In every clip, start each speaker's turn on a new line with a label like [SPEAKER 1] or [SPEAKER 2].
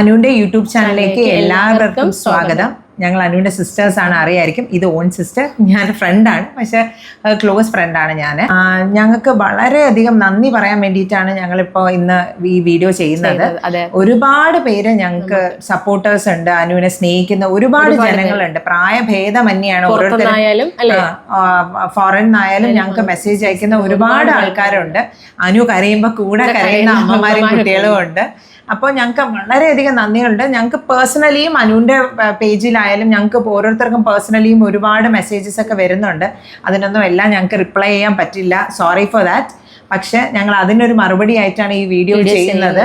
[SPEAKER 1] അനുവിന്റെ യൂട്യൂബ് ചാനലിലേക്ക് എല്ലാവർക്കും സ്വാഗതം. ഞങ്ങൾ അനുവിന്റെ സിസ്റ്റേഴ്സ് ആണ് അറിയായിരിക്കും. ഇത് ഓൺ സിസ്റ്റർ ഞാൻ ഫ്രണ്ടാണ് പക്ഷെ ക്ലോസ് ഫ്രണ്ടാണ് ഞാൻ. ഞങ്ങൾക്ക് വളരെയധികം നന്ദി പറയാൻ വേണ്ടിയിട്ടാണ് ഞങ്ങളിപ്പോൾ ഇന്ന് ഈ വീഡിയോ ചെയ്യുന്നത്. ഒരുപാട് പേര് ഞങ്ങൾക്ക് സപ്പോർട്ടേഴ്സ് ഉണ്ട്. അനുവിനെ സ്നേഹിക്കുന്ന ഒരുപാട് ജനങ്ങളുണ്ട്. പ്രായഭേദമന്യാണ് ഓരോരുത്തരും. ഫോറിനായാലും ഞങ്ങൾക്ക് മെസ്സേജ് അയക്കുന്ന ഒരുപാട് ആൾക്കാരുണ്ട്. അനു കരയുമ്പോൾ കൂടെ കരയുന്ന അമ്മമാരും കുട്ടികളും ഉണ്ട്. അപ്പോൾ ഞങ്ങൾക്ക് വളരെയധികം നന്ദിയുണ്ട് ഞങ്ങൾക്ക് പേഴ്സണലിയും അനുവിന്റെ പേജിലായാലും ഞങ്ങൾക്ക് ഓരോരുത്തർക്കും പേഴ്സണലിയും ഒരുപാട് മെസ്സേജസ് ഒക്കെ വരുന്നുണ്ട്. അതിനൊന്നും എല്ലാം ഞങ്ങൾക്ക് റിപ്ലൈ ചെയ്യാൻ പറ്റില്ല. സോറി ഫോർ ദാറ്റ് പക്ഷെ ഞങ്ങൾ അതിനൊരു മറുപടി ആയിട്ടാണ് ഈ വീഡിയോ ചെയ്യുന്നത്.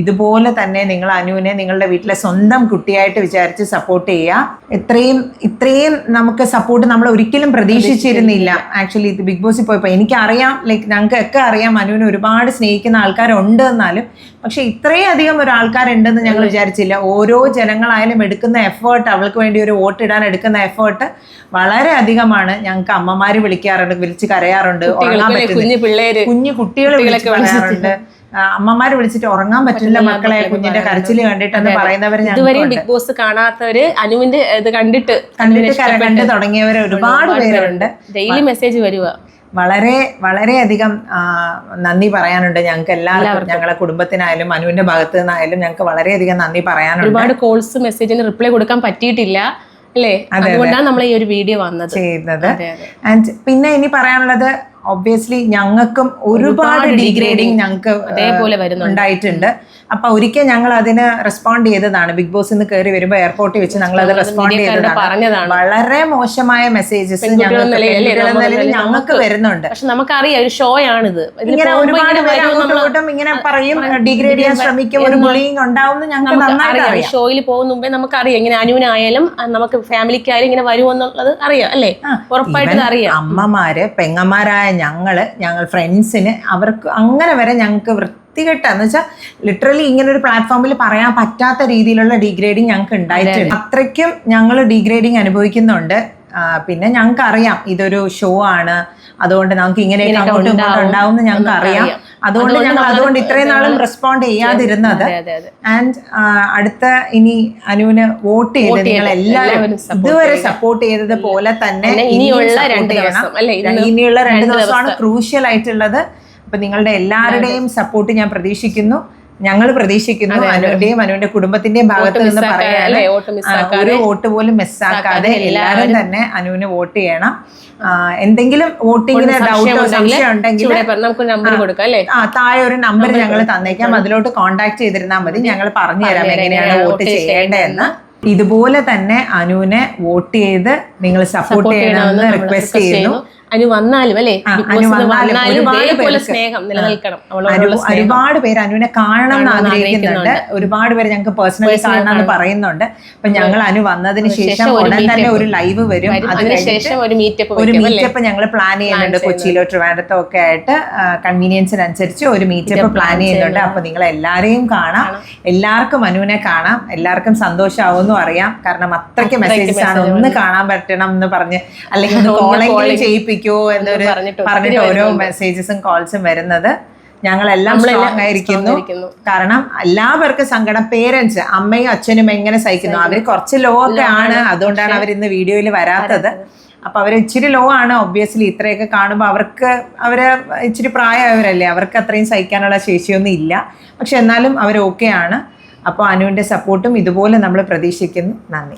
[SPEAKER 1] ഇതുപോലെ തന്നെ നിങ്ങൾ അനുവിനെ നിങ്ങളുടെ വീട്ടിലെ സ്വന്തം കുട്ടിയായിട്ട് വിചാരിച്ച് സപ്പോർട്ട് ചെയ്യുക ഇത്രയും ഇത്രയും നമുക്ക് സപ്പോർട്ട് നമ്മൾ ഒരിക്കലും പ്രതീക്ഷിച്ചിരുന്നില്ല. ആക്ച്വലി ഇത് ബിഗ് ബോസിൽ പോയപ്പോൾ എനിക്കറിയാം ലൈക്ക് ഞങ്ങൾക്ക് ഒക്കെ അറിയാം അനുവിനെ ഒരുപാട് സ്നേഹിക്കുന്ന ആൾക്കാരുണ്ട് എന്നാലും പക്ഷെ ഇത്രയും അധികം ഒരു ആൾക്കാരുണ്ടെന്ന് ഞങ്ങൾ വിചാരിച്ചില്ല. ഓരോ ജനങ്ങളായാലും എടുക്കുന്ന എഫേർട്ട് അവൾക്ക് വേണ്ടി ഒരു വോട്ട് ഇടാൻ എടുക്കുന്ന എഫേർട്ട് വളരെ അധികമാണ് ഞങ്ങൾക്ക് അമ്മമാര് വിളിക്കാറുണ്ട് വിളിച്ച് കരയാറുണ്ട്
[SPEAKER 2] കുഞ്ഞു പിള്ളേര്
[SPEAKER 1] കുഞ്ഞു കുട്ടികളെ വിളിച്ച് പറയാറുണ്ട്. അമ്മമാർ അമ്മമാര് വിളിച്ചിട്ട് ഉറങ്ങാൻ പറ്റില്ല മക്കളെ. കുഞ്ഞിന്റെ കരച്ചിൽ കണ്ടിട്ട് പറയുന്നവര്
[SPEAKER 2] ഇതുവരെയും ബിഗ് ബോസ് കാണാത്തവര് അനുവിന്റെ ഇത് കണ്ടിട്ട്
[SPEAKER 1] കണ്ടിട്ട് കണ്ടു തുടങ്ങിയവർ ഒരുപാട് പേരുണ്ട്.
[SPEAKER 2] ഡെയിലി മെസ്സേജ് വരുക
[SPEAKER 1] വളരെ വളരെയധികം നന്ദി പറയാനുണ്ട് ഞങ്ങൾക്ക് എല്ലാവർക്കും. ഞങ്ങളെ കുടുംബത്തിനായാലും അനുവിന്റെ ഭാഗത്തു നിന്നായാലും ഞങ്ങൾക്ക് വളരെയധികം നന്ദി പറയാനുണ്ട്.
[SPEAKER 2] ഒരുപാട് കോൾസ് മെസ്സേജിന് റിപ്ലൈ കൊടുക്കാൻ പറ്റിയിട്ടില്ല അല്ലേ? അതുകൊണ്ടാണ് നമ്മൾ ഈ ഒരു വീഡിയോ വന്നത്.
[SPEAKER 1] ചെയ്യുന്നത്. ആൻഡ് പിന്നെ ഇനി പറയാനുള്ളത് ഒബ്വിയസ്ലി ഞങ്ങൾക്കും ഒരുപാട് ഡിഗ്രേഡിങ് ഞങ്ങൾക്ക്
[SPEAKER 2] അതേപോലെ
[SPEAKER 1] ഉണ്ടായിട്ടുണ്ട്. അപ്പൊ ഒരിക്കൽ ഞങ്ങൾ അതിന് റെസ്പോണ്ട് ചെയ്തതാണ്. ബിഗ് ബോസ് നിന്ന് കയറി വരുമ്പോൾ എയർപോർട്ടിൽ വെച്ച് ഞങ്ങൾ അത് റെസ്പോണ്ട് ചെയ്തതാണ്. വളരെ മോശമായ മെസ്സേജസ് ഞങ്ങൾക്ക് വരുന്നുണ്ട്.
[SPEAKER 2] പക്ഷെ നമുക്കറിയാം ഒരു ഷോ ആണിത്.
[SPEAKER 1] ഇങ്ങനെ ഒരുപാട്
[SPEAKER 2] ഇങ്ങനെ
[SPEAKER 1] പേര് അങ്ങോട്ടും ഇങ്ങനെ പറയും ഡിഗ്രേഡ് ചെയ്യാൻ ശ്രമിക്കും ഒരു ബുള്ളിങ് ഉണ്ടാവും ഞങ്ങൾക്ക് നന്നായിട്ട്
[SPEAKER 2] അറിയാം.
[SPEAKER 1] അറിയാം.
[SPEAKER 2] ഷോയിൽ പോകുന്ന മുമ്പേ നമുക്കറിയാം ഇങ്ങനെ അനുവിനായാലും നമുക്ക് ഫാമിലിക്കായാലും ഇങ്ങനെ വരുമെന്നുള്ളത് അറിയാം അല്ലേ? ഉറപ്പായിട്ട് അറിയാം.
[SPEAKER 1] അമ്മമാര് പെങ്ങന്മാരായ ഞങ്ങൾ ഞങ്ങൾ ഫ്രണ്ട്സിന് അവർക്ക് അങ്ങനെ വരെ ഞങ്ങൾക്ക് വൃത്തികെട്ട എന്ന് വെച്ചാൽ ലിറ്ററലി ഇങ്ങനെ ഒരു പ്ലാറ്റ്ഫോമിൽ പറയാൻ പറ്റാത്ത രീതിയിലുള്ള ഡീഗ്രേഡിങ് ഞങ്ങൾക്ക് ഉണ്ടായിട്ടുണ്ട്. അത്രയ്ക്കും ഞങ്ങൾ ഡീഗ്രേഡിങ് അനുഭവിക്കുന്നുണ്ട്. പിന്നെ ഞങ്ങൾക്ക് അറിയാം ഇതൊരു ഷോ ആണ്. അതുകൊണ്ട് നമുക്ക് ഇങ്ങനെ ഉണ്ടാവും. എന്ന് ഞങ്ങൾക്ക് അറിയാം അതുകൊണ്ട് ഞങ്ങൾ അതുകൊണ്ട് ഇത്രയും നാളും റെസ്പോണ്ട് ചെയ്യാതിരുന്നത്. ആൻഡ് അടുത്ത ഇനി അനുവിന് വോട്ട് ചെയ്ത് നിങ്ങൾ എല്ലാവരും ഇതുവരെ സപ്പോർട്ട് ചെയ്തത് പോലെ തന്നെ
[SPEAKER 2] ഇനിയുള്ള രണ്ട്. ദിവസം,
[SPEAKER 1] ഇനിയുള്ള രണ്ട് ദിവസമാണ് ക്രൂഷ്യൽ ആയിട്ടുള്ളത്. അപ്പൊ നിങ്ങളുടെ എല്ലാവരുടെയും സപ്പോർട്ട് ഞാൻ പ്രതീക്ഷിക്കുന്നു. ഞങ്ങൾ പ്രതീക്ഷിക്കുന്നു അനുവിന്റെയും അനുവിന്റെ കുടുംബത്തിന്റെയും ഭാഗത്ത് നിന്ന്
[SPEAKER 2] വോട്ട്
[SPEAKER 1] ഒരു വോട്ട് പോലും മിസ്സാക്കാതെ എല്ലാവരും തന്നെ അനുവിന് വോട്ട് ചെയ്യണം. എന്തെങ്കിലും വോട്ടിങ്ങിന് ഡൗട്ടോ സംശയം ഉണ്ടെങ്കിൽ താഴെ ഒരു നമ്പർ ഞങ്ങൾ തന്നേക്കാം. അതിലോട്ട് കോണ്ടാക്ട് ചെയ്തിരുന്നാൽ മതി. ഞങ്ങൾ പറഞ്ഞു തരാം എങ്ങനെയാണ് വോട്ട് ചെയ്യേണ്ടതെന്ന്. ഇതുപോലെ തന്നെ അനുവിനെ വോട്ട് ചെയ്ത് നിങ്ങൾ സപ്പോർട്ട് ചെയ്യണമെന്ന് റിക്വസ്റ്റ് ചെയ്യുന്നു.
[SPEAKER 2] അനു വന്നാലും അല്ലേ?
[SPEAKER 1] വന്നാലും
[SPEAKER 2] സ്നേഹം നിലനിൽക്കണം.
[SPEAKER 1] ഒരുപാട് പേര് അനുവിനെ കാണണം എന്ന് ആഗ്രഹിക്കുന്നുണ്ട്. ഒരുപാട് പേര് ഞങ്ങൾക്ക് പേഴ്സണലി കാണണം എന്ന് പറയുന്നുണ്ട്. അപ്പൊ ഞങ്ങൾ അനു വന്നതിന് ശേഷം ഉടൻ തന്നെ ഒരു ലൈവ് വരും.
[SPEAKER 2] അതിനുശേഷം ഒരു മീറ്റപ്പ്
[SPEAKER 1] ഒരു മീറ്റപ്പ് ഞങ്ങൾ പ്ലാൻ ചെയ്യുന്നുണ്ട് കൊച്ചിയിലോ ട്രിവാൻഡത്തോ ഒക്കെ ആയിട്ട്. കൺവീനിയൻസിനനുസരിച്ച് ഒരു മീറ്റപ്പ് പ്ലാൻ ചെയ്യുന്നുണ്ട്. അപ്പൊ നിങ്ങൾ എല്ലാരെയും കാണാം. എല്ലാവർക്കും അനുവിനെ കാണാം. എല്ലാവർക്കും സന്തോഷമാവുമെന്നും അറിയാം. കാരണം അത്രയ്ക്ക് മെസ്സേജസ് ആണ്. ഒന്ന് കാണാൻ പറ്റണം എന്ന് പറഞ്ഞ് അല്ലെങ്കിൽ ഒന്ന് കോളെങ്കിലും ചെയ്യിപ്പിക്കോ. എന്നൊരു
[SPEAKER 2] പറഞ്ഞിട്ട്
[SPEAKER 1] പറഞ്ഞിട്ട് ഓരോ മെസ്സേജസും കോൾസും വരുന്നത്. ഞങ്ങളെല്ലാം സ്ട്രോങ് ആയിരിക്കുന്നു. കാരണം എല്ലാവർക്കും സങ്കടം. പേരൻസ് അമ്മയും അച്ഛനും എങ്ങനെ സഹിക്കുന്നു? അവർ കുറച്ച് ലോ ഒക്കെ ആണ്. അതുകൊണ്ടാണ് അവർ ഇന്ന് വീഡിയോയിൽ വരാത്തത്. അപ്പൊ അവർ ഇച്ചിരി ലോ ആണ്. ഒബ്വിയസ്ലി ഇത്രയൊക്കെ കാണുമ്പോൾ അവർക്ക് അവർ ഇച്ചിരി പ്രായമായവരല്ലേ? അവർക്ക് അത്രയും സഹിക്കാനുള്ള ശേഷിയൊന്നും ഇല്ല. പക്ഷെ എന്നാലും അവർ ഓക്കെ ആണ്. അപ്പോൾ അനുവിന്റെ സപ്പോർട്ടും ഇതുപോലെ നമ്മൾ പ്രതീക്ഷിക്കുന്നു. നന്ദി.